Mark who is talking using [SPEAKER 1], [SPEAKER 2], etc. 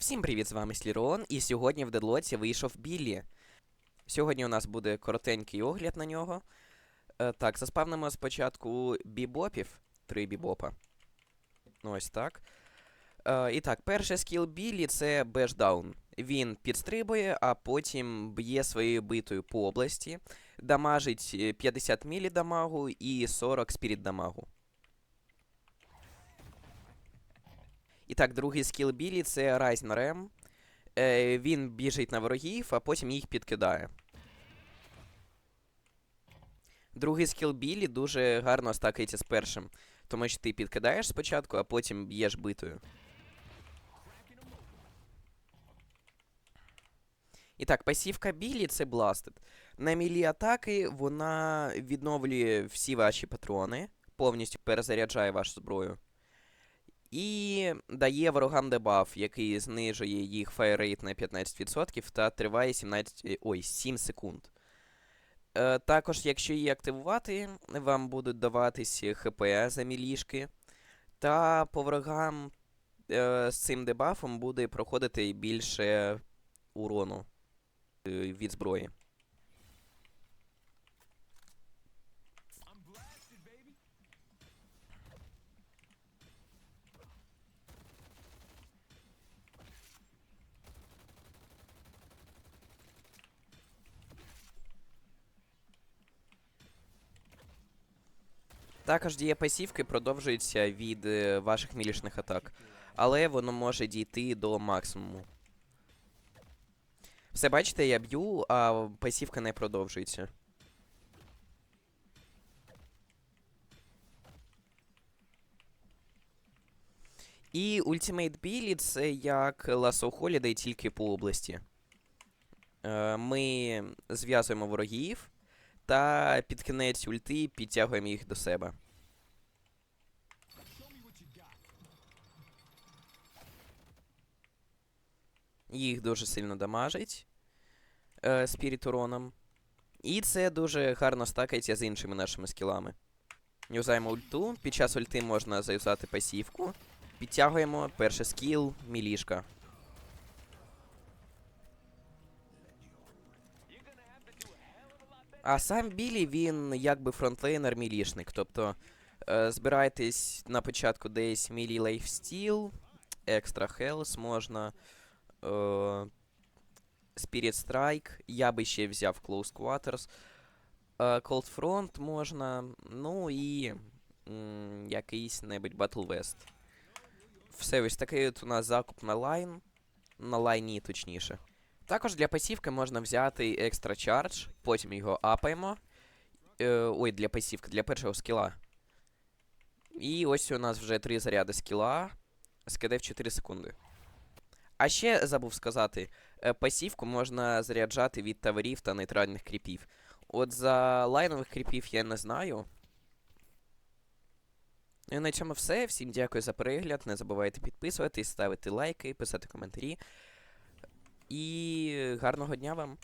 [SPEAKER 1] Всім привіт, з вами Слірон, і сьогодні в дедлоці вийшов Біллі. Сьогодні у нас буде коротенький огляд на нього. Е, так, заспавнимо спочатку бібопів, три бібопа. Ну, ось так. Е, і так, перший скіл Біллі це бешдаун. Він підстрибує, а потім б'є своєю битою по області, дамажить е, 50 мілі дамагу і 40 спіріт дамагу. Так, другий скіл Білі це на Рем. Е, він біжить на ворогів, а потім їх підкидає. Другий скіл Білі дуже гарно стакається з першим, тому що ти підкидаєш спочатку, а потім б'єш битою. І так, пасівка Білі це Blasted. На мілі атаки вона відновлює всі ваші патрони, повністю перезаряджає вашу зброю. І дає ворогам дебаф, який знижує їх фаєрейт на 15% та триває 17, е, ой, 7 секунд. Е, також, якщо її активувати, вам будуть даватись ХП за мілішки. Та по ворогам е, з цим дебафом буде проходити більше урону е, від зброї. Також дія пасівки продовжується від е, ваших мілішних атак, але воно може дійти до максимуму. Все бачите, я б'ю, а пасівка не продовжується. І Ultimate Billy це як Lasso Holiday тільки по області. Е, Ми зв'язуємо ворогів та під кінець ульти підтягуємо їх до себе. Їх дуже сильно дамажить е, спіріт уроном. І це дуже гарно стакається з іншими нашими скілами. Юзаємо ульту. Під час ульти можна заюзати пасівку. Підтягуємо перший скіл, мілішка. А сам Білі, він якби фронтлейнер мілішник. Тобто е, збирайтесь на початку десь мілі лейфстіл, екстра хелс можна. Е, Spirit Strike, я би ще взяв Close Quarters. Е, Cold Front можна. Ну і якийсь небудь Battle West. Все, ось такий от у нас закуп на лайн. На лайні, точніше. Також для пасівки можна взяти екстра чардж, потім його апаємо. Е, ой, для пасівки, для першого скіла. І ось у нас вже три заряди скіла. Скиде в 4 секунди. А ще забув сказати, е, пасівку можна заряджати від таверів та нейтральних кріпів. От за лайнових кріпів я не знаю. Ну і на цьому все. Всім дякую за перегляд. Не забувайте підписуватись, ставити лайки, писати коментарі. І гарного дня вам!